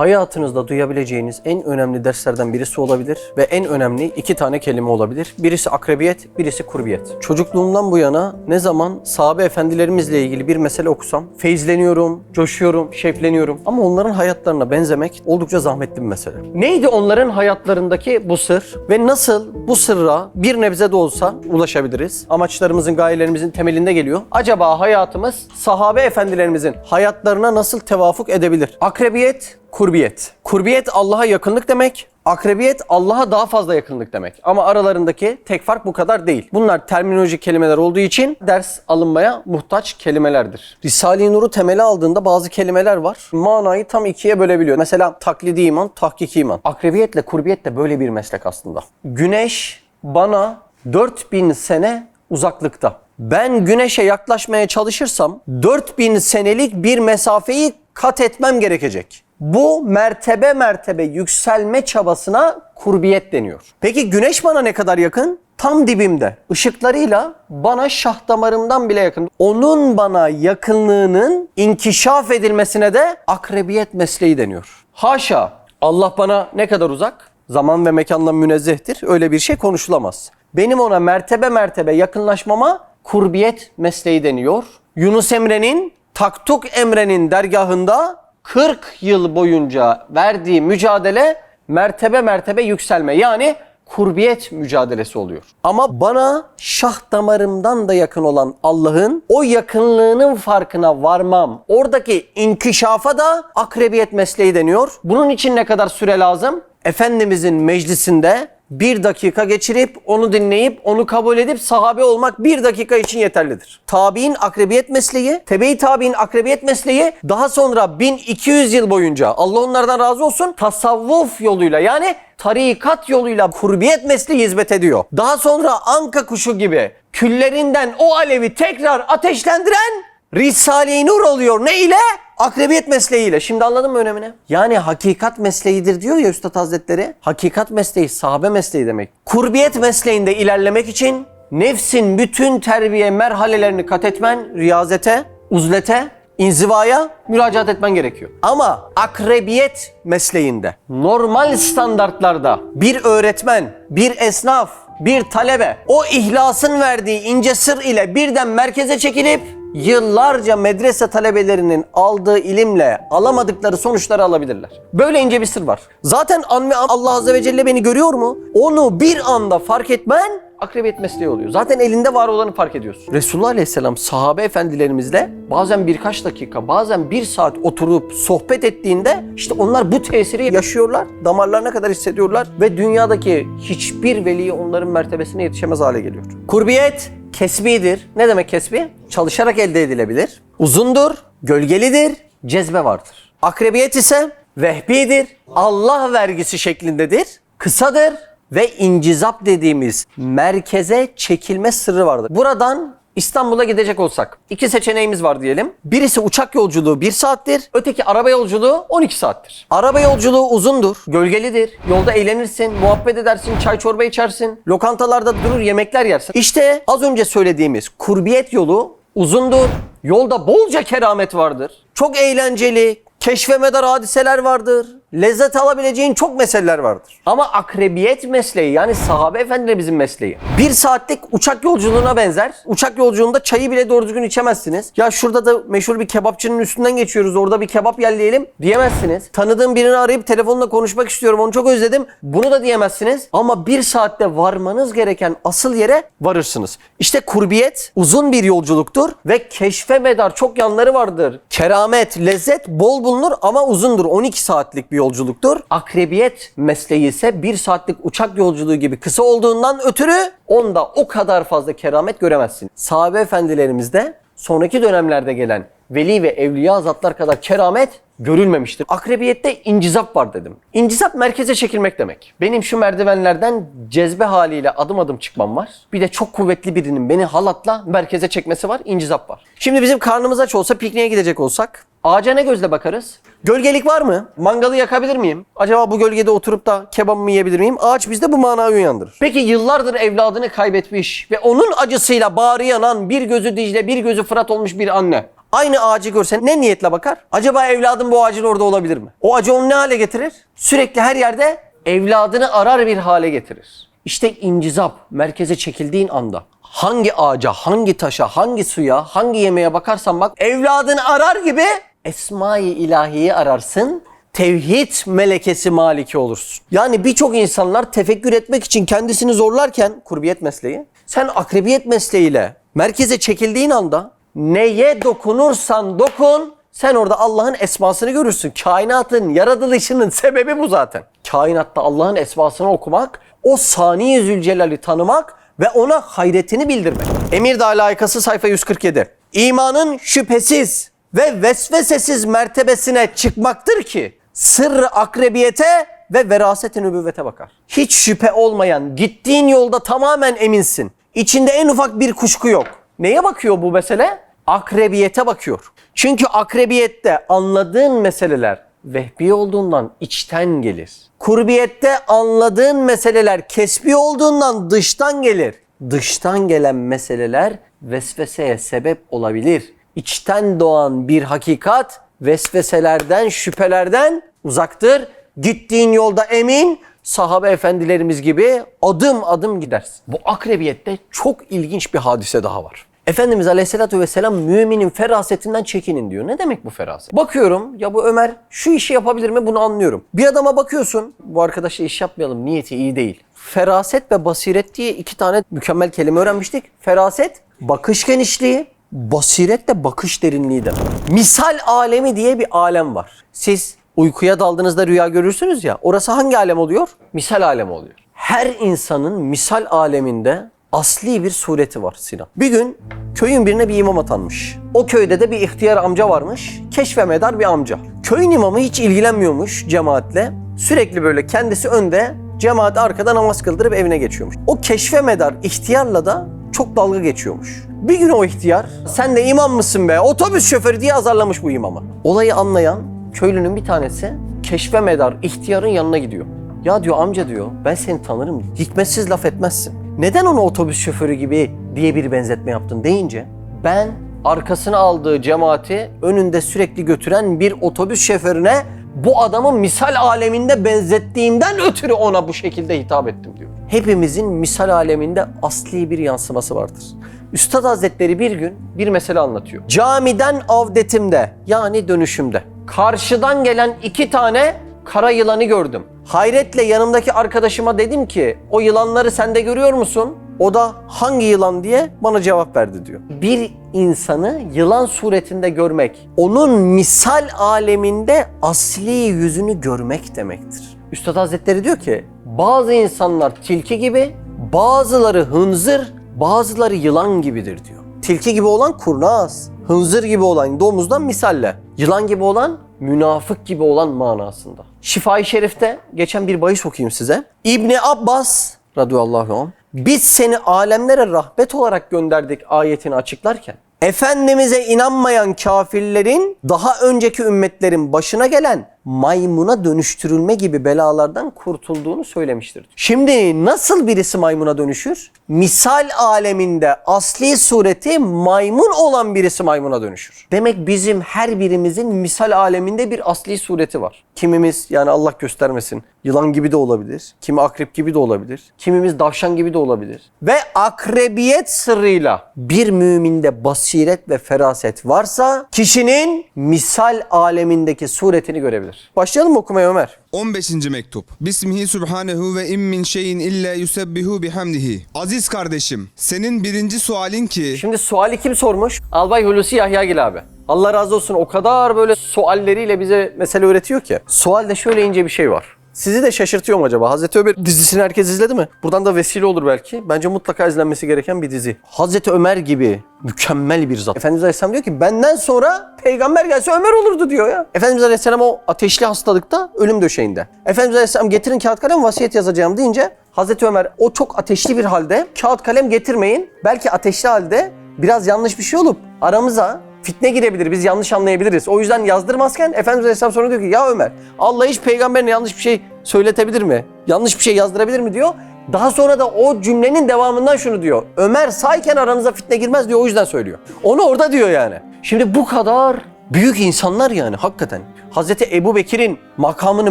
hayatınızda duyabileceğiniz en önemli derslerden birisi olabilir ve en önemli iki tane kelime olabilir. Birisi akrebiyet, birisi kurbiyet. Çocukluğumdan bu yana ne zaman sahabe efendilerimizle ilgili bir mesele okusam feyizleniyorum, coşuyorum, şevkleniyorum. Ama onların hayatlarına benzemek oldukça zahmetli bir mesele. Neydi onların hayatlarındaki bu sır ve nasıl bu sırra bir nebze de olsa ulaşabiliriz? Amaçlarımızın, gayelerimizin temelinde geliyor. Acaba hayatımız sahabe efendilerimizin hayatlarına nasıl tevafuk edebilir? Akrebiyet, kurbiyet. Kurbiyet Allah'a yakınlık demek. Akrebiyet Allah'a daha fazla yakınlık demek. Ama aralarındaki tek fark bu kadar değil. Bunlar terminolojik kelimeler olduğu için ders alınmaya muhtaç kelimelerdir. Risale-i Nur'u temeli aldığında bazı kelimeler var. Manayı tam ikiye bölebiliyor. Mesela taklidi iman, tahkiki iman. Akrebiyetle kurbiyet de böyle bir meslek aslında. Güneş bana 4000 sene uzaklıkta. Ben güneşe yaklaşmaya çalışırsam 4000 senelik bir mesafeyi kat etmem gerekecek. Bu mertebe mertebe yükselme çabasına kurbiyet deniyor. Peki güneş bana ne kadar yakın? Tam dibimde. Işıklarıyla bana şah damarımdan bile yakın. Onun bana yakınlığının inkişaf edilmesine de akrebiyet mesleği deniyor. Haşa Allah bana ne kadar uzak? Zaman ve mekandan münezzehtir. Öyle bir şey konuşulamaz. Benim ona mertebe mertebe yakınlaşmama kurbiyet mesleği deniyor. Yunus Emre'nin Taktuk Emre'nin dergahında 40 yıl boyunca verdiği mücadele mertebe mertebe yükselme yani kurbiyet mücadelesi oluyor. Ama bana şah damarımdan da yakın olan Allah'ın o yakınlığının farkına varmam. Oradaki inkişafa da akrebiyet mesleği deniyor. Bunun için ne kadar süre lazım? Efendimizin meclisinde bir dakika geçirip onu dinleyip onu kabul edip sahabe olmak bir dakika için yeterlidir. Tabi'in akrebiyet mesleği, tebe-i tabi'in akrebiyet mesleği daha sonra 1200 yıl boyunca Allah onlardan razı olsun tasavvuf yoluyla yani tarikat yoluyla kurbiyet mesleği hizmet ediyor. Daha sonra anka kuşu gibi küllerinden o alevi tekrar ateşlendiren Risale-i Nur oluyor. Ne ile? Akrebiyet mesleğiyle. Şimdi anladın mı önemini? Yani hakikat mesleğidir diyor ya Üstad Hazretleri. Hakikat mesleği sahabe mesleği demek. Kurbiyet mesleğinde ilerlemek için nefsin bütün terbiye merhalelerini kat etmen, riyazete, uzlete, inzivaya müracaat etmen gerekiyor. Ama akrebiyet mesleğinde normal standartlarda bir öğretmen, bir esnaf, bir talebe o ihlasın verdiği ince sır ile birden merkeze çekilip yıllarca medrese talebelerinin aldığı ilimle alamadıkları sonuçları alabilirler. Böyle ince bir sır var. Zaten an ve an Allah Azze ve Celle beni görüyor mu? Onu bir anda fark etmen akrebiyet mesleği oluyor. Zaten elinde var olanı fark ediyorsun. Resulullah Aleyhisselam sahabe efendilerimizle bazen birkaç dakika, bazen bir saat oturup sohbet ettiğinde işte onlar bu tesiri yaşıyorlar. Damarlarına kadar hissediyorlar ve dünyadaki hiçbir veli onların mertebesine yetişemez hale geliyor. Kurbiyet kesbidir. Ne demek kesbi? Çalışarak elde edilebilir. Uzundur, gölgelidir, cezbe vardır. Akrebiyet ise vehbidir, Allah vergisi şeklindedir, kısadır ve incizap dediğimiz merkeze çekilme sırrı vardır. Buradan İstanbul'a gidecek olsak iki seçeneğimiz var diyelim. Birisi uçak yolculuğu 1 saattir, öteki araba yolculuğu 12 saattir. Araba yolculuğu uzundur, gölgelidir. Yolda eğlenirsin, muhabbet edersin, çay çorba içersin. Lokantalarda durur yemekler yersin. İşte az önce söylediğimiz kurbiyet yolu uzundur. Yolda bolca keramet vardır. Çok eğlenceli, keşfemedar hadiseler vardır. Lezzet alabileceğin çok meseleler vardır. Ama akrebiyet mesleği yani sahabe efendilerimizin mesleği. Bir saatlik uçak yolculuğuna benzer. Uçak yolculuğunda çayı bile doğru düzgün içemezsiniz. Ya şurada da meşhur bir kebapçının üstünden geçiyoruz. Orada bir kebap yerleyelim diyemezsiniz. Tanıdığım birini arayıp telefonla konuşmak istiyorum. Onu çok özledim. Bunu da diyemezsiniz. Ama bir saatte varmanız gereken asıl yere varırsınız. İşte kurbiyet uzun bir yolculuktur ve keşfe medar çok yanları vardır. Keramet, lezzet bol bulunur ama uzundur. 12 saatlik bir yolculuktur. Akrebiyet mesleği ise bir saatlik uçak yolculuğu gibi kısa olduğundan ötürü onda o kadar fazla keramet göremezsin. Sahabe efendilerimizde sonraki dönemlerde gelen veli ve evliya zatlar kadar keramet görülmemiştir. Akrebiyette incizap var dedim. İncizap merkeze çekilmek demek. Benim şu merdivenlerden cezbe haliyle adım adım çıkmam var. Bir de çok kuvvetli birinin beni halatla merkeze çekmesi var. İncizap var. Şimdi bizim karnımız aç olsa pikniğe gidecek olsak ağaca ne gözle bakarız? Gölgelik var mı? Mangalı yakabilir miyim? Acaba bu gölgede oturup da kebabımı yiyebilir miyim? Ağaç bizde bu manayı uyandırır. Peki yıllardır evladını kaybetmiş ve onun acısıyla bağrı yanan bir gözü Dicle bir gözü Fırat olmuş bir anne. Aynı ağacı görse ne niyetle bakar? Acaba evladım bu ağacın orada olabilir mi? O acı onu ne hale getirir? Sürekli her yerde evladını arar bir hale getirir. İşte incizap merkeze çekildiğin anda hangi ağaca, hangi taşa, hangi suya, hangi yemeğe bakarsan bak evladını arar gibi Esma-i ilahiyi ararsın. Tevhid melekesi maliki olursun. Yani birçok insanlar tefekkür etmek için kendisini zorlarken kurbiyet mesleği, sen akrebiyet mesleğiyle merkeze çekildiğin anda neye dokunursan dokun sen orada Allah'ın esmasını görürsün. Kainatın yaratılışının sebebi bu zaten. Kainatta Allah'ın esmasını okumak, o sani Zülcelal'i tanımak ve ona hayretini bildirmek. Emir Dağı layıkası sayfa 147. İmanın şüphesiz ve vesvesesiz mertebesine çıkmaktır ki sırrı akrebiyete ve veraset-i nübüvvete bakar. Hiç şüphe olmayan, gittiğin yolda tamamen eminsin. İçinde en ufak bir kuşku yok. Neye bakıyor bu mesele? Akrebiyete bakıyor. Çünkü akrebiyette anladığın meseleler vehbi olduğundan içten gelir. Kurbiyette anladığın meseleler kesbi olduğundan dıştan gelir. Dıştan gelen meseleler vesveseye sebep olabilir. İçten doğan bir hakikat vesveselerden, şüphelerden uzaktır. Gittiğin yolda emin, sahabe efendilerimiz gibi adım adım gidersin. Bu akrebiyette çok ilginç bir hadise daha var. Efendimiz Aleyhisselatü Vesselam müminin ferasetinden çekinin diyor. Ne demek bu feraset? Bakıyorum ya bu Ömer şu işi yapabilir mi bunu anlıyorum. Bir adama bakıyorsun bu arkadaşla iş yapmayalım niyeti iyi değil. Feraset ve basiret diye iki tane mükemmel kelime öğrenmiştik. Feraset bakış genişliği, basiret de bakış derinliği demek. Misal alemi diye bir alem var. Siz uykuya daldığınızda rüya görürsünüz ya orası hangi alem oluyor? Misal alemi oluyor. Her insanın misal aleminde asli bir sureti var Sinan. Bir gün köyün birine bir imam atanmış. O köyde de bir ihtiyar amca varmış. Keşfemedar bir amca. Köyün imamı hiç ilgilenmiyormuş cemaatle. Sürekli böyle kendisi önde, cemaat arkada namaz kıldırıp evine geçiyormuş. O keşfemedar ihtiyarla da çok dalga geçiyormuş. Bir gün o ihtiyar sen de imam mısın be otobüs şoförü diye azarlamış bu imamı. Olayı anlayan köylünün bir tanesi keşfemedar ihtiyarın yanına gidiyor. Ya diyor amca diyor ben seni tanırım. Hikmetsiz laf etmezsin. Neden onu otobüs şoförü gibi diye bir benzetme yaptın deyince ben arkasına aldığı cemaati önünde sürekli götüren bir otobüs şoförüne bu adamı misal aleminde benzettiğimden ötürü ona bu şekilde hitap ettim diyor. Hepimizin misal aleminde asli bir yansıması vardır. Üstad Hazretleri bir gün bir mesele anlatıyor. Camiden avdetimde yani dönüşümde karşıdan gelen iki tane kara yılanı gördüm. Hayretle yanımdaki arkadaşıma dedim ki o yılanları sen de görüyor musun? O da hangi yılan diye bana cevap verdi diyor. Bir insanı yılan suretinde görmek, onun misal aleminde asli yüzünü görmek demektir. Üstad Hazretleri diyor ki bazı insanlar tilki gibi, bazıları hınzır, bazıları yılan gibidir diyor. Tilki gibi olan kurnaz, hınzır gibi olan domuzdan misalle, yılan gibi olan münafık gibi olan manasında. Şifai Şerif'te geçen bir bahis okuyayım size. İbni Abbas radıyallahu anh biz seni alemlere rahmet olarak gönderdik ayetini açıklarken. Efendimiz'e inanmayan kafirlerin daha önceki ümmetlerin başına gelen maymuna dönüştürülme gibi belalardan kurtulduğunu söylemiştir. Şimdi nasıl birisi maymuna dönüşür? Misal aleminde asli sureti maymun olan birisi maymuna dönüşür. Demek bizim her birimizin misal aleminde bir asli sureti var. Kimimiz yani Allah göstermesin yılan gibi de olabilir. Kimi akrep gibi de olabilir. Kimimiz davşan gibi de olabilir. Ve akrebiyet sırrıyla bir müminde basiret ve feraset varsa kişinin misal alemindeki suretini görebilir. Başlayalım mı okumaya Ömer? 15. mektup. Bismihi subhanehu ve im min şeyin illa yusebbihu bihamdihi. Aziz kardeşim, senin birinci sualin ki Şimdi suali kim sormuş? Albay Hulusi Yahyagil abi. Allah razı olsun o kadar böyle sualleriyle bize mesele öğretiyor ki. Sualde şöyle ince bir şey var. Sizi de şaşırtıyor mu acaba? Hazreti Ömer dizisini herkes izledi mi? Buradan da vesile olur belki. Bence mutlaka izlenmesi gereken bir dizi. Hazreti Ömer gibi mükemmel bir zat. Efendimiz Aleyhisselam diyor ki benden sonra peygamber gelse Ömer olurdu diyor ya. Efendimiz Aleyhisselam o ateşli hastalıkta ölüm döşeğinde. Efendimiz Aleyhisselam getirin kağıt kalem vasiyet yazacağım deyince Hazreti Ömer o çok ateşli bir halde kağıt kalem getirmeyin. Belki ateşli halde biraz yanlış bir şey olup aramıza fitne girebilir. Biz yanlış anlayabiliriz. O yüzden yazdırmazken Efendimiz Aleyhisselam sonra diyor ki ya Ömer Allah hiç peygamberine yanlış bir şey söyletebilir mi? Yanlış bir şey yazdırabilir mi diyor. Daha sonra da o cümlenin devamından şunu diyor. Ömer sayken aranıza fitne girmez diyor o yüzden söylüyor. Onu orada diyor yani. Şimdi bu kadar büyük insanlar yani hakikaten. Hazreti Ebu Bekir'in makamını,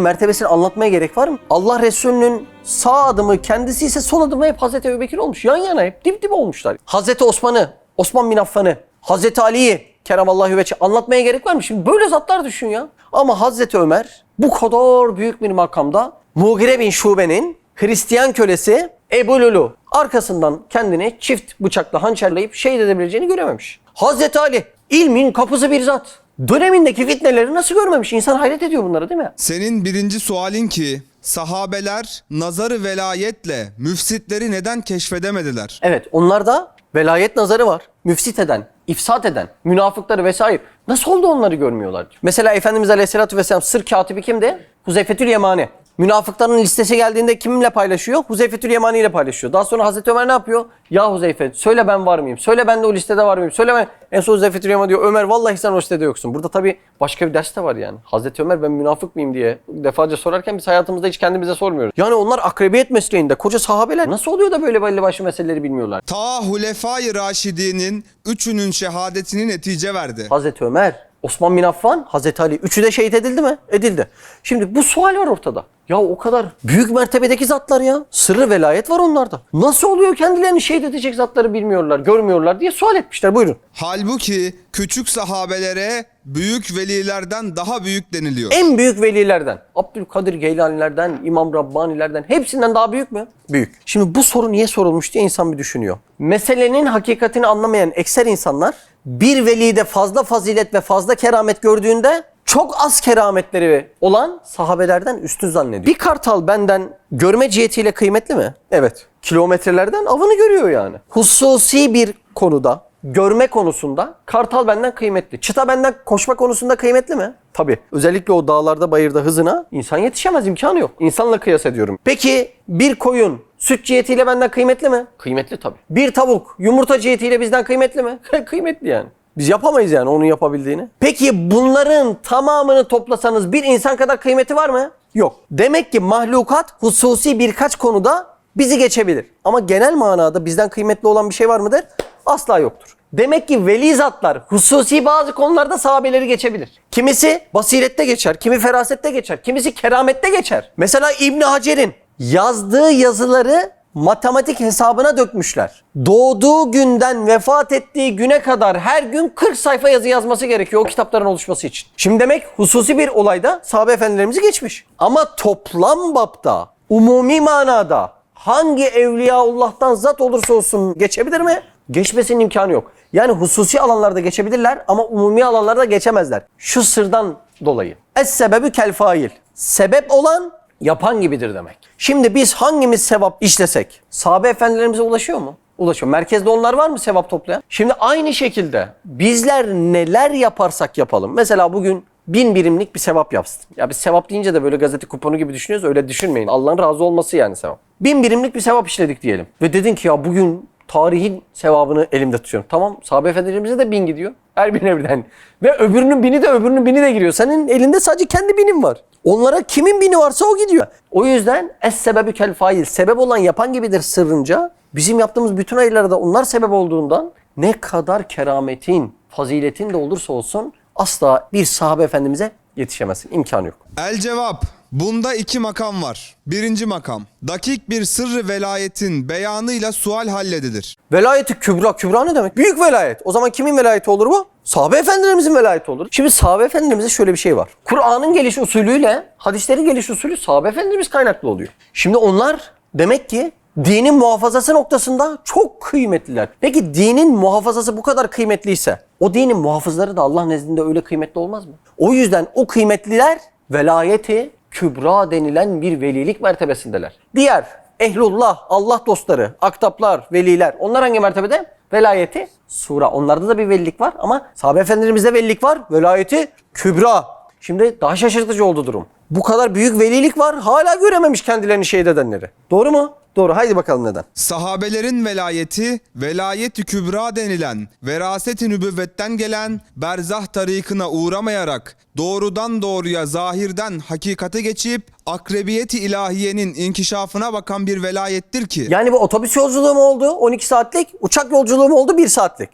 mertebesini anlatmaya gerek var mı? Allah Resulü'nün sağ adımı kendisi ise sol adımı hep Hazreti Ebu Bekir olmuş. Yan yana hep dip dip olmuşlar. Hazreti Osman'ı, Osman bin Affan'ı, Hazreti Ali'yi Keremallahu veçe anlatmaya gerek var mı? Şimdi böyle zatlar düşün ya. Ama Hazreti Ömer bu kadar büyük bir makamda Mugire bin Şube'nin Hristiyan kölesi Ebu Lulu arkasından kendini çift bıçakla hançerleyip şehit edebileceğini görememiş. Hazreti Ali ilmin kapısı bir zat. Dönemindeki fitneleri nasıl görmemiş? İnsan hayret ediyor bunlara değil mi? Senin birinci sualin ki sahabeler nazarı velayetle müfsitleri neden keşfedemediler? Evet onlarda velayet nazarı var. Müfsit eden, ifsat eden, münafıkları vesaire. Nasıl oldu onları görmüyorlar? Mesela Efendimiz Aleyhisselatü Vesselam sır katibi kimdi? Huzeyfetül Yemani. Münafıkların listesi geldiğinde kiminle paylaşıyor? Huzeyfetül Yemani ile paylaşıyor. Daha sonra Hazreti Ömer ne yapıyor? Ya Huzeyfe söyle ben var mıyım? Söyle ben de o listede var mıyım? Söyle ben. En son Huzeyfetül Yemani diyor Ömer vallahi sen o listede yoksun. Burada tabii başka bir ders de var yani. Hazreti Ömer ben münafık mıyım diye defalarca sorarken biz hayatımızda hiç kendimize sormuyoruz. Yani onlar akrebiyet mesleğinde koca sahabeler nasıl oluyor da böyle belli başlı meseleleri bilmiyorlar? Ta Hulefai Raşidi'nin üçünün şehadetini netice verdi. Hazreti Ömer, Osman bin Affan, Hazreti Ali. Üçü de şehit edildi mi? Edildi. Şimdi bu sual var ortada. Ya o kadar büyük mertebedeki zatlar ya. Sırrı velayet var onlarda. Nasıl oluyor kendilerini şehit edecek zatları bilmiyorlar, görmüyorlar diye sual etmişler. Buyurun. Halbuki küçük sahabelere büyük velilerden daha büyük deniliyor. En büyük velilerden, Abdülkadir Geylanilerden, İmam Rabbanilerden hepsinden daha büyük mü? Büyük. Şimdi bu soru niye sorulmuş diye insan bir düşünüyor. Meselenin hakikatini anlamayan ekser insanlar bir velide fazla fazilet ve fazla keramet gördüğünde çok az kerametleri olan sahabelerden üstün zannediyor. Bir kartal benden görme cihetiyle kıymetli mi? Evet. Kilometrelerden avını görüyor yani. Hususi bir konuda görme konusunda kartal benden kıymetli. Çıta benden koşma konusunda kıymetli mi? Tabii. Özellikle o dağlarda bayırda hızına insan yetişemez imkanı yok. İnsanla kıyas ediyorum. Peki bir koyun süt cihetiyle benden kıymetli mi? Kıymetli tabii. Bir tavuk yumurta cihetiyle bizden kıymetli mi? kıymetli yani. Biz yapamayız yani onun yapabildiğini. Peki bunların tamamını toplasanız bir insan kadar kıymeti var mı? Yok. Demek ki mahlukat hususi birkaç konuda bizi geçebilir. Ama genel manada bizden kıymetli olan bir şey var mıdır? Asla yoktur. Demek ki veli zatlar hususi bazı konularda sahabeleri geçebilir. Kimisi basirette geçer, kimi ferasette geçer, kimisi keramette geçer. Mesela İbn Hacer'in yazdığı yazıları matematik hesabına dökmüşler. Doğduğu günden vefat ettiği güne kadar her gün 40 sayfa yazı yazması gerekiyor o kitapların oluşması için. Şimdi demek hususi bir olayda sahabe efendilerimizi geçmiş. Ama toplam bapta, umumi manada hangi evliyaullah'tan zat olursa olsun geçebilir mi? Geçmesinin imkanı yok. Yani hususi alanlarda geçebilirler ama umumi alanlarda geçemezler. Şu sırdan dolayı. Es sebebü kel fail. Sebep olan yapan gibidir demek. Şimdi biz hangimiz sevap işlesek sahabe efendilerimize ulaşıyor mu? Ulaşıyor. Merkezde onlar var mı sevap toplayan? Şimdi aynı şekilde bizler neler yaparsak yapalım. Mesela bugün bin birimlik bir sevap yapsın. Ya biz sevap deyince de böyle gazete kuponu gibi düşünüyoruz. Öyle düşünmeyin. Allah'ın razı olması yani sevap. Bin birimlik bir sevap işledik diyelim. Ve dedin ki ya bugün tarihin sevabını elimde tutuyorum. Tamam sahabe efendilerimize de bin gidiyor. Her birine birden. Ve öbürünün bini de öbürünün bini de giriyor. Senin elinde sadece kendi binin var. Onlara kimin bini varsa o gidiyor. O yüzden es sebebü kel fail. Sebep olan yapan gibidir sırrınca. Bizim yaptığımız bütün hayırlara da onlar sebep olduğundan ne kadar kerametin, faziletin de olursa olsun asla bir sahabe efendimize yetişemezsin. İmkanı yok. El cevap. Bunda iki makam var. Birinci makam. Dakik bir sırrı velayetin beyanıyla sual halledilir. Velayeti kübra. Kübra ne demek? Büyük velayet. O zaman kimin velayeti olur bu? Sahabe efendilerimizin velayeti olur. Şimdi sahabe efendilerimize şöyle bir şey var. Kur'an'ın geliş usulüyle hadislerin geliş usulü sahabe efendilerimiz kaynaklı oluyor. Şimdi onlar demek ki dinin muhafazası noktasında çok kıymetliler. Peki dinin muhafazası bu kadar kıymetliyse o dinin muhafızları da Allah nezdinde öyle kıymetli olmaz mı? O yüzden o kıymetliler velayeti kübra denilen bir velilik mertebesindeler. Diğer ehlullah, Allah dostları, aktaplar, veliler onlar hangi mertebede? Velayeti sura. Onlarda da bir velilik var ama sahabe efendilerimizde velilik var. Velayeti kübra. Şimdi daha şaşırtıcı oldu durum. Bu kadar büyük velilik var hala görememiş kendilerini şehit edenleri. Doğru mu? Doğru. Haydi bakalım neden? Sahabelerin velayeti, velayet-i kübra denilen, veraset-i nübüvvetten gelen berzah tarikına uğramayarak doğrudan doğruya zahirden hakikate geçip akrebiyeti ilahiyenin inkişafına bakan bir velayettir ki. Yani bu otobüs yolculuğu mu oldu 12 saatlik? Uçak yolculuğu mu oldu 1 saatlik?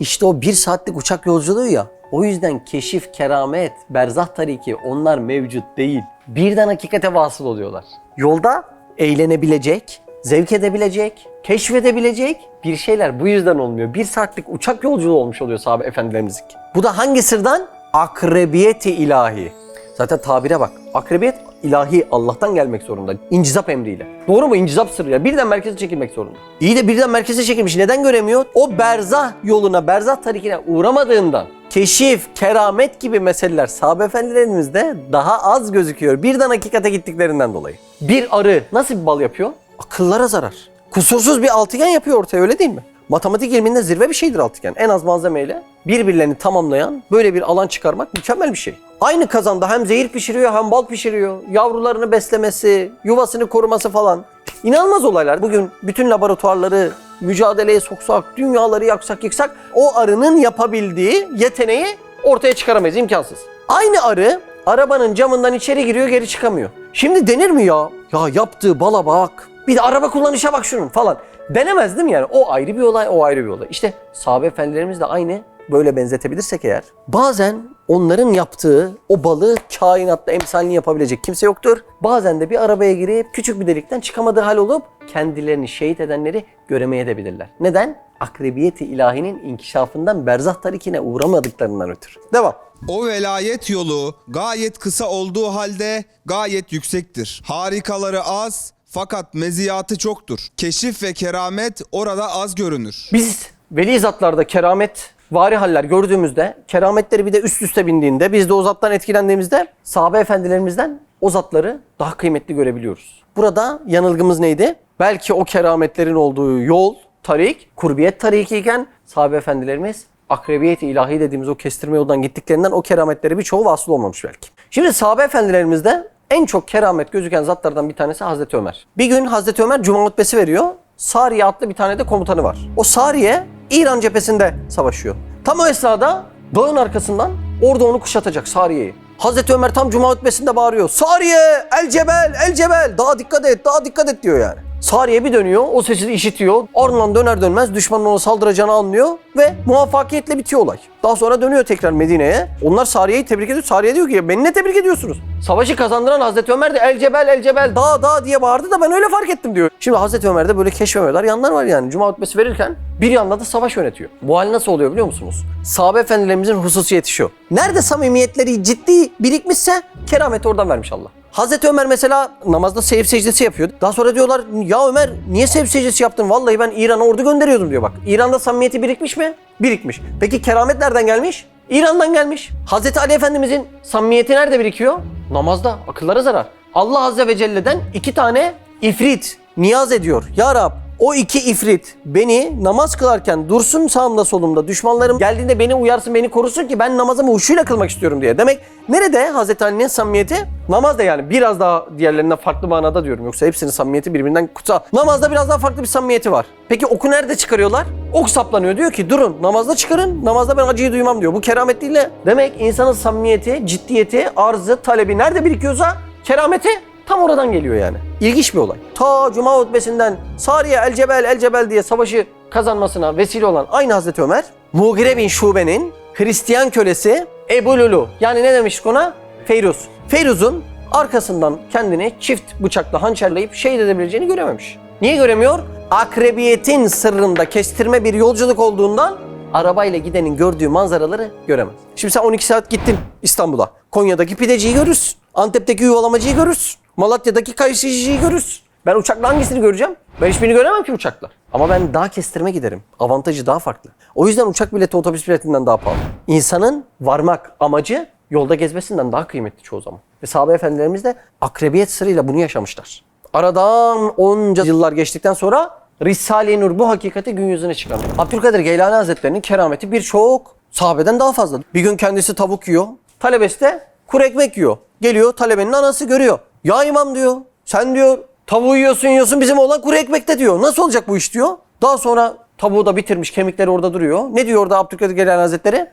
İşte o 1 saatlik uçak yolculuğu ya. O yüzden keşif, keramet, berzah tariki onlar mevcut değil. Birden hakikate vasıl oluyorlar. Yolda eğlenebilecek, zevk edebilecek, keşfedebilecek bir şeyler bu yüzden olmuyor. Bir saatlik uçak yolculuğu olmuş oluyor sahabe efendilerimizin. Bu da hangi sırdan? Akrebiyeti ilahi. Zaten tabire bak. Akrebiyet ilahi Allah'tan gelmek zorunda. İncizap emriyle. Doğru mu? İncizap sırrıyla. Birden merkeze çekilmek zorunda. İyi de birden merkeze çekilmiş. Neden göremiyor? O berzah yoluna, berzah tarikine uğramadığından keşif, keramet gibi meseleler sahabe efendilerimizde daha az gözüküyor. Birden hakikate gittiklerinden dolayı. Bir arı nasıl bir bal yapıyor? Akıllara zarar. Kusursuz bir altıgen yapıyor ortaya öyle değil mi? Matematik ilminde zirve bir şeydir altıgen. En az malzemeyle birbirlerini tamamlayan böyle bir alan çıkarmak mükemmel bir şey. Aynı kazanda hem zehir pişiriyor hem bal pişiriyor. Yavrularını beslemesi, yuvasını koruması falan. İnanılmaz olaylar. Bugün bütün laboratuvarları mücadeleye soksak, dünyaları yaksak yıksak o arının yapabildiği yeteneği ortaya çıkaramayız. imkansız. Aynı arı arabanın camından içeri giriyor geri çıkamıyor. Şimdi denir mi ya? Ya yaptığı bala bak. Bir de araba kullanışa bak şunun falan. Denemez değil mi yani? O ayrı bir olay, o ayrı bir olay. İşte sahabe efendilerimiz de aynı böyle benzetebilirsek eğer. Bazen onların yaptığı o balı kainatta emsalini yapabilecek kimse yoktur. Bazen de bir arabaya girip küçük bir delikten çıkamadığı hal olup kendilerini şehit edenleri göremeyebilirler. Neden? Akrebiyeti ilahinin inkişafından berzah tarikine uğramadıklarından ötürü. Devam. O velayet yolu gayet kısa olduğu halde gayet yüksektir. Harikaları az fakat meziyatı çoktur. Keşif ve keramet orada az görünür. Biz veli zatlarda keramet vari haller gördüğümüzde, kerametleri bir de üst üste bindiğinde, biz de o zattan etkilendiğimizde sahabe efendilerimizden o zatları daha kıymetli görebiliyoruz. Burada yanılgımız neydi? Belki o kerametlerin olduğu yol, tarik, kurbiyet tariki iken sahabe efendilerimiz akrebiyet ilahi dediğimiz o kestirme yoldan gittiklerinden o kerametleri birçoğu vasıl olmamış belki. Şimdi sahabe efendilerimizde en çok keramet gözüken zatlardan bir tanesi Hazreti Ömer. Bir gün Hazreti Ömer cuma hutbesi veriyor. Sariye adlı bir tane de komutanı var. O Sariye İran cephesinde savaşıyor. Tam o esnada dağın arkasından orada onu kuşatacak Sariye'yi. Hazreti Ömer tam cuma hutbesinde bağırıyor. Sariye el cebel el cebel daha dikkat et daha dikkat et diyor yani. Sariye bir dönüyor, o sesi işitiyor. Ardından döner dönmez düşmanın ona saldıracağını anlıyor ve muvaffakiyetle bitiyor olay. Daha sonra dönüyor tekrar Medine'ye. Onlar Sariye'yi tebrik ediyor. Sariye diyor ki beni ne tebrik ediyorsunuz? Savaşı kazandıran Hazreti Ömer de el cebel el cebel dağ dağ diye bağırdı da ben öyle fark ettim diyor. Şimdi Hazreti Ömer'de böyle keşfemeler yanlar var yani. Cuma hutbesi verirken bir yanda da savaş yönetiyor. Bu hal nasıl oluyor biliyor musunuz? Sahabe efendilerimizin hususiyeti şu. Nerede samimiyetleri ciddi birikmişse keramet oradan vermiş Allah. Hazreti Ömer mesela namazda seyir secdesi yapıyor. Daha sonra diyorlar ya Ömer niye seyir secdesi yaptın? Vallahi ben İran'a ordu gönderiyordum diyor bak. İran'da samimiyeti birikmiş mi? Birikmiş. Peki keramet nereden gelmiş? İran'dan gelmiş. Hazreti Ali Efendimizin samimiyeti nerede birikiyor? Namazda. Akıllara zarar. Allah Azze ve Celle'den iki tane ifrit niyaz ediyor. Ya Rab o iki ifrit beni namaz kılarken dursun sağımda solumda düşmanlarım geldiğinde beni uyarsın beni korusun ki ben namazımı huşuyla kılmak istiyorum diye. Demek nerede Hazreti Ali'nin samimiyeti? Namazda yani biraz daha diğerlerinden farklı manada diyorum. Yoksa hepsinin samimiyeti birbirinden kutsal. Namazda biraz daha farklı bir samimiyeti var. Peki oku nerede çıkarıyorlar? Ok saplanıyor diyor ki durun namazda çıkarın namazda ben acıyı duymam diyor. Bu keramet değil de. Demek insanın samimiyeti, ciddiyeti, arzı, talebi nerede birikiyorsa kerameti Tam oradan geliyor yani. İlginç bir olay. Ta Cuma hutbesinden Sariye el cebel el cebel diye savaşı kazanmasına vesile olan aynı Hazreti Ömer, Mugire bin Şube'nin Hristiyan kölesi Ebu Lulu yani ne demiştik ona? Feyruz. Feyruz'un arkasından kendini çift bıçakla hançerleyip şehit edebileceğini görememiş. Niye göremiyor? Akrebiyetin sırrında kestirme bir yolculuk olduğundan arabayla gidenin gördüğü manzaraları göremez. Şimdi sen 12 saat gittin İstanbul'a. Konya'daki pideciyi görürsün. Antep'teki yuvalamacıyı görürsün. Malatya'daki kayısıcıyı görürsün. Ben uçakla hangisini göreceğim? Ben hiçbirini göremem ki uçakla. Ama ben dağ kestirme giderim. Avantajı daha farklı. O yüzden uçak bileti otobüs biletinden daha pahalı. İnsanın varmak amacı yolda gezmesinden daha kıymetli çoğu zaman. Ve sahabe efendilerimiz de akrebiyet sırrıyla bunu yaşamışlar. Aradan onca yıllar geçtikten sonra Risale-i Nur bu hakikati gün yüzüne çıkardı. Abdülkadir Geylani Hazretleri'nin kerameti birçok sahabeden daha fazla. Bir gün kendisi tavuk yiyor. Talebesi de kuru ekmek yiyor. Geliyor talebenin anası görüyor. Ya imam diyor sen diyor Tavuğu yiyorsun yiyorsun bizim oğlan kuru ekmekte diyor. Nasıl olacak bu iş diyor. Daha sonra tavuğu da bitirmiş kemikleri orada duruyor. Ne diyor orada Abdülkadir Geylani Hazretleri?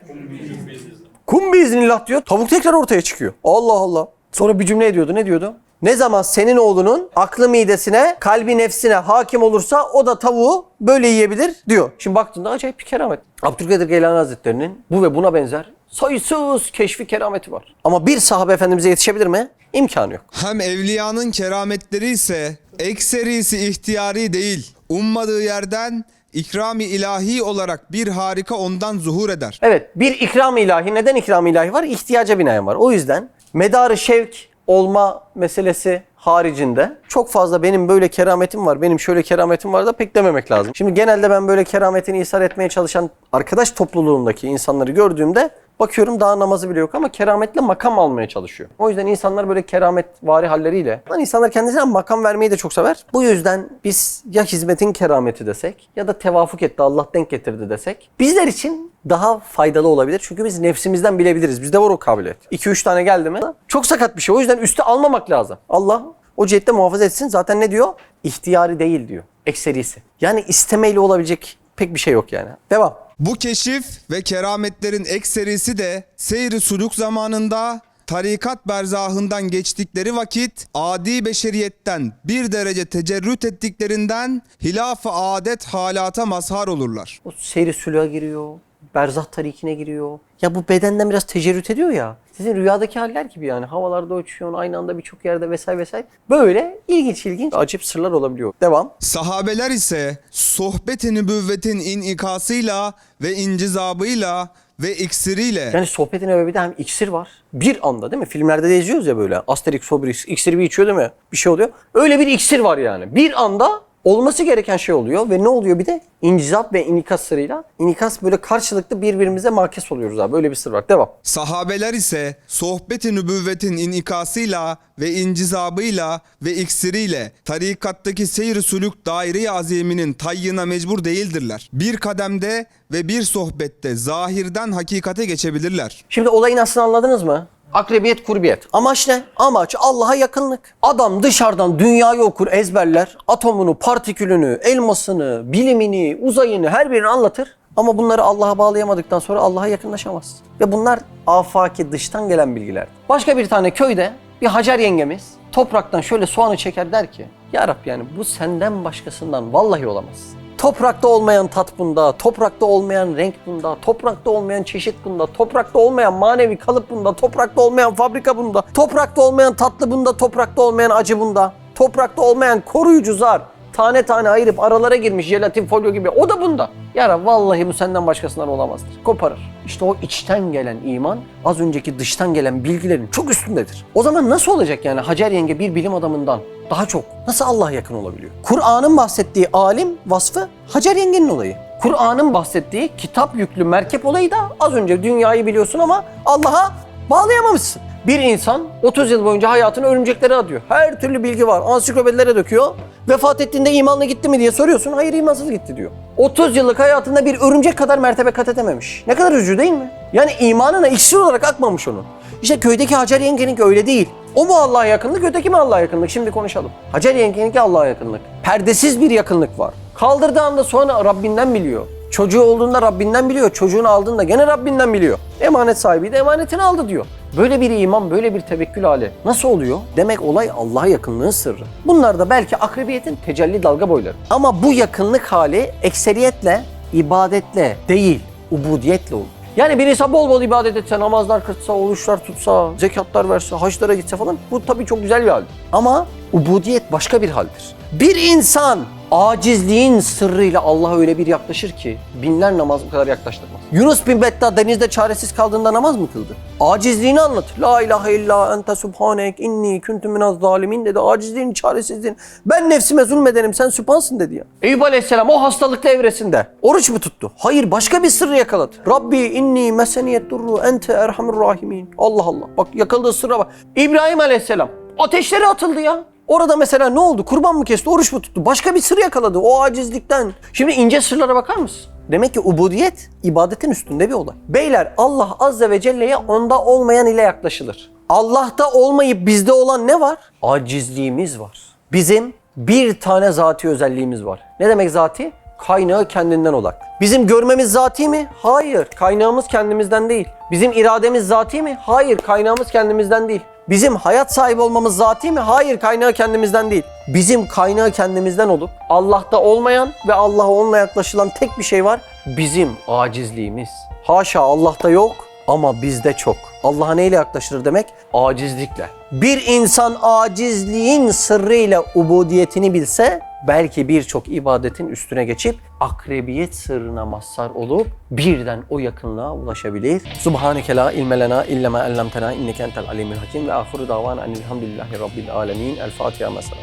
Kum biiznillah diyor. Tavuk tekrar ortaya çıkıyor. Allah Allah. Sonra bir cümle ediyordu. Ne diyordu? Ne zaman senin oğlunun aklı midesine, kalbi nefsine hakim olursa o da tavuğu böyle yiyebilir diyor. Şimdi baktığında acayip bir keramet. Abdülkadir Geylani Hazretleri'nin bu ve buna benzer sayısız keşfi kerameti var. Ama bir sahabe efendimize yetişebilir mi? İmkanı yok. Hem evliyanın kerametleri ise ekserisi ihtiyari değil. Ummadığı yerden ikrami ilahi olarak bir harika ondan zuhur eder. Evet bir ikram ilahi. Neden ikram ilahi var? İhtiyaca binaen var. O yüzden medarı şevk olma meselesi haricinde çok fazla benim böyle kerametim var, benim şöyle kerametim var da pek dememek lazım. Şimdi genelde ben böyle kerametini ishar etmeye çalışan arkadaş topluluğundaki insanları gördüğümde bakıyorum daha namazı bile yok ama kerametle makam almaya çalışıyor. O yüzden insanlar böyle keramet vari halleriyle. Lan insanlar kendisine makam vermeyi de çok sever. Bu yüzden biz ya hizmetin kerameti desek ya da tevafuk etti Allah denk getirdi desek bizler için daha faydalı olabilir. Çünkü biz nefsimizden bilebiliriz. Bizde var o kabiliyet. 2-3 tane geldi mi çok sakat bir şey. O yüzden üste almamak lazım. Allah o cihette muhafaza etsin. Zaten ne diyor? İhtiyari değil diyor. Ekserisi. Yani istemeyle olabilecek pek bir şey yok yani. Devam. Bu keşif ve kerametlerin ekserisi de seyri suluk zamanında tarikat berzahından geçtikleri vakit adi beşeriyetten bir derece tecerrüt ettiklerinden hilaf-ı adet halata mazhar olurlar. O seyri sülüğa giriyor. Berzah tarikine giriyor. Ya bu bedenden biraz tecerrüt ediyor ya. Sizin rüyadaki haller gibi yani. Havalarda uçuyorsun aynı anda birçok yerde vesaire vesaire. Böyle ilginç ilginç acip sırlar olabiliyor. Devam. Sahabeler ise sohbet-i nübüvvetin inikasıyla ve incizabıyla ve iksiriyle Yani sohbetin ebevide hem iksir var. Bir anda değil mi? Filmlerde de izliyoruz ya böyle. Asterix, Obelix iksiri bir içiyor değil mi? Bir şey oluyor. Öyle bir iksir var yani. Bir anda olması gereken şey oluyor ve ne oluyor bir de? İncizap ve inikas sırrıyla. İnikas böyle karşılıklı birbirimize makes oluyoruz abi. Böyle bir sır var. Devam. Sahabeler ise sohbet-i nübüvvetin inikasıyla ve incizabıyla ve iksiriyle tarikattaki seyr-i sulük daire-i aziminin tayyına mecbur değildirler. Bir kademde ve bir sohbette zahirden hakikate geçebilirler. Şimdi olayın aslını anladınız mı? Akrebiyet, kurbiyet. Amaç ne? Amaç Allah'a yakınlık. Adam dışarıdan dünyayı okur, ezberler. Atomunu, partikülünü, elmasını, bilimini, uzayını her birini anlatır. Ama bunları Allah'a bağlayamadıktan sonra Allah'a yakınlaşamaz. Ve bunlar afaki dıştan gelen bilgiler. Başka bir tane köyde bir Hacer yengemiz topraktan şöyle soğanı çeker der ki Ya Rab yani bu senden başkasından vallahi olamaz. Toprakta olmayan tat bunda, toprakta olmayan renk bunda, toprakta olmayan çeşit bunda, toprakta olmayan manevi kalıp bunda, toprakta olmayan fabrika bunda, toprakta olmayan tatlı bunda, toprakta olmayan acı bunda, toprakta olmayan koruyucu zar, tane tane ayırıp aralara girmiş jelatin folyo gibi o da bunda. Yara vallahi bu senden başkasından olamazdır. Koparır. İşte o içten gelen iman az önceki dıştan gelen bilgilerin çok üstündedir. O zaman nasıl olacak yani Hacer yenge bir bilim adamından daha çok nasıl Allah'a yakın olabiliyor? Kur'an'ın bahsettiği alim vasfı Hacer yengenin olayı. Kur'an'ın bahsettiği kitap yüklü merkep olayı da az önce dünyayı biliyorsun ama Allah'a bağlayamamışsın. Bir insan 30 yıl boyunca hayatını örümceklere adıyor. Her türlü bilgi var. Ansiklopedilere döküyor. Vefat ettiğinde imanla gitti mi diye soruyorsun. Hayır imansız gitti diyor. 30 yıllık hayatında bir örümcek kadar mertebe kat edememiş. Ne kadar üzücü değil mi? Yani imanına iksir olarak akmamış onun. İşte köydeki Hacer yengeninki öyle değil. O mu Allah'a yakınlık, öteki mi Allah'a yakınlık? Şimdi konuşalım. Hacer yengeninki Allah'a yakınlık. Perdesiz bir yakınlık var. Kaldırdığı anda sonra Rabbinden biliyor. Çocuğu olduğunda Rabbinden biliyor. Çocuğunu aldığında gene Rabbinden biliyor. Emanet sahibi de emanetini aldı diyor. Böyle bir iman, böyle bir tevekkül hali nasıl oluyor? Demek olay Allah'a yakınlığın sırrı. Bunlar da belki akrebiyetin tecelli dalga boyları. Ama bu yakınlık hali ekseriyetle, ibadetle değil, ubudiyetle olur. Yani bir insan bol bol ibadet etse, namazlar kılsa, oruçlar tutsa, zekatlar verse, haçlara gitse falan bu tabii çok güzel bir hal. Ama ubudiyet başka bir haldir. Bir insan acizliğin sırrıyla Allah'a öyle bir yaklaşır ki binler namaz bu kadar yaklaştırmaz. Yunus bin Betta denizde çaresiz kaldığında namaz mı kıldı? Acizliğini anlatır. La ilahe illa ente subhanek inni kuntu minaz zalimin dedi. Acizliğin, çaresizliğin. Ben nefsime zulmedenim sen sübhansın dedi ya. Eyüp Aleyhisselam o hastalıkta evresinde oruç mu tuttu? Hayır başka bir sırrı yakaladı. Rabbi inni meseniyet durru ente erhamur rahimin. Allah Allah. Bak yakaladığı sırra bak. İbrahim Aleyhisselam ateşlere atıldı ya. Orada mesela ne oldu? Kurban mı kesti, oruç mu tuttu? Başka bir sır yakaladı o acizlikten. Şimdi ince sırlara bakar mısın? Demek ki ubudiyet ibadetin üstünde bir olay. Beyler Allah azze ve celle'ye onda olmayan ile yaklaşılır. Allah'ta olmayıp bizde olan ne var? Acizliğimiz var. Bizim bir tane zati özelliğimiz var. Ne demek zati? Kaynağı kendinden olan. Bizim görmemiz zati mi? Hayır. Kaynağımız kendimizden değil. Bizim irademiz zati mi? Hayır. Kaynağımız kendimizden değil. Bizim hayat sahibi olmamız zati mi? Hayır. Kaynağı kendimizden değil. Bizim kaynağı kendimizden olup Allah'ta olmayan ve Allah'a onunla yaklaşılan tek bir şey var. Bizim acizliğimiz. Haşa Allah'ta yok ama bizde çok. Allah'a neyle yaklaşılır demek? Acizlikle. Bir insan acizliğin sırrıyla ubudiyetini bilse belki birçok ibadetin üstüne geçip akrebiyet sırrına mazhar olup birden o yakınlığa ulaşabilir. Subhaneke la ilme lena illa ma allamtena inneke entel alimul hakim ve ahiru davana enilhamdülillahi rabbil alemin. El Fatiha mesela.